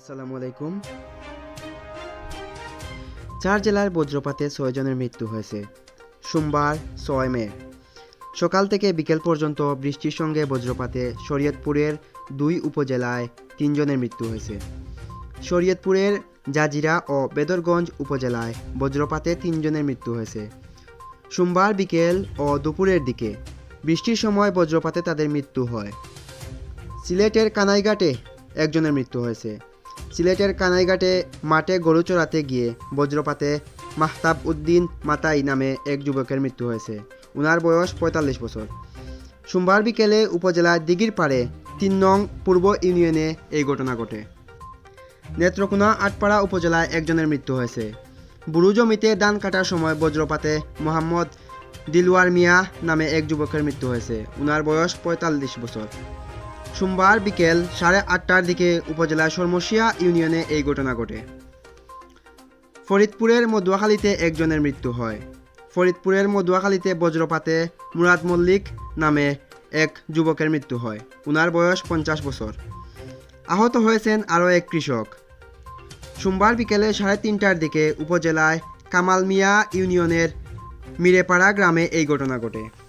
আসসালামু আলাইকুম। চার জেলার বজ্রপাতে ছয়জনের মৃত্যু হয়েছে। সোমবার, ছয় মে। সকাল থেকে বিকেল পর্যন্ত বৃষ্টির সঙ্গে বজ্রপাতে শরীয়তপুরের দুই উপজেলায় তিনজনের মৃত্যু হয়েছে। শরীয়তপুরের জাজিরা ও বেদরগঞ্জ উপজেলায় বজ্রপাতে তিনজনের মৃত্যু হয়েছে। সোমবার বিকেল ও দুপুরের দিকে বৃষ্টির সময় বজ্রপাতে তাদের মৃত্যু হয়। সিলেটের কানাইঘাটে একজনের মৃত্যু হয়েছে। সিলেটের কানাইঘাটে মাঠে গরু চড়াতে গিয়ে বজ্রপাতে মাহতাব উদ্দিন মাতাই নামে এক যুবকের মৃত্যু হয়েছে। উনার বয়স পঁয়তাল্লিশ বছর। সোমবার বিকেলে উপজেলার দিঘির পাড়ে তিন নং পূর্ব ইউনিয়নে এই ঘটনা ঘটে। নেত্রকোনা আটপাড়া উপজেলায় একজনের মৃত্যু হয়েছে। বুড়ু জমিতে ধান কাটার সময় বজ্রপাতে মোহাম্মদ দিলওয়ার মিয়া নামে এক যুবকের মৃত্যু হয়েছে। উনার বয়স পঁয়তাল্লিশ বছর। সোমবার বিকেল সাড়ে আটটার দিকে উপজেলার শর্মশিয়া ইউনিয়নে এই ঘটনা ঘটে। ফরিদপুরের মদুয়াখালীতে একজনের মৃত্যু হয়। ফরিদপুরের মদুয়াখালীতে বজ্রপাতে মুরাদ মল্লিক নামে এক যুবকের মৃত্যু হয়। উনার বয়স পঞ্চাশ বছর। আহত হয়েছেন আরও এক কৃষক। সোমবার বিকেলে সাড়ে তিনটার দিকে উপজেলায় কামাল মিয়া ইউনিয়নের মিরেপাড়া গ্রামে এই ঘটনা ঘটে।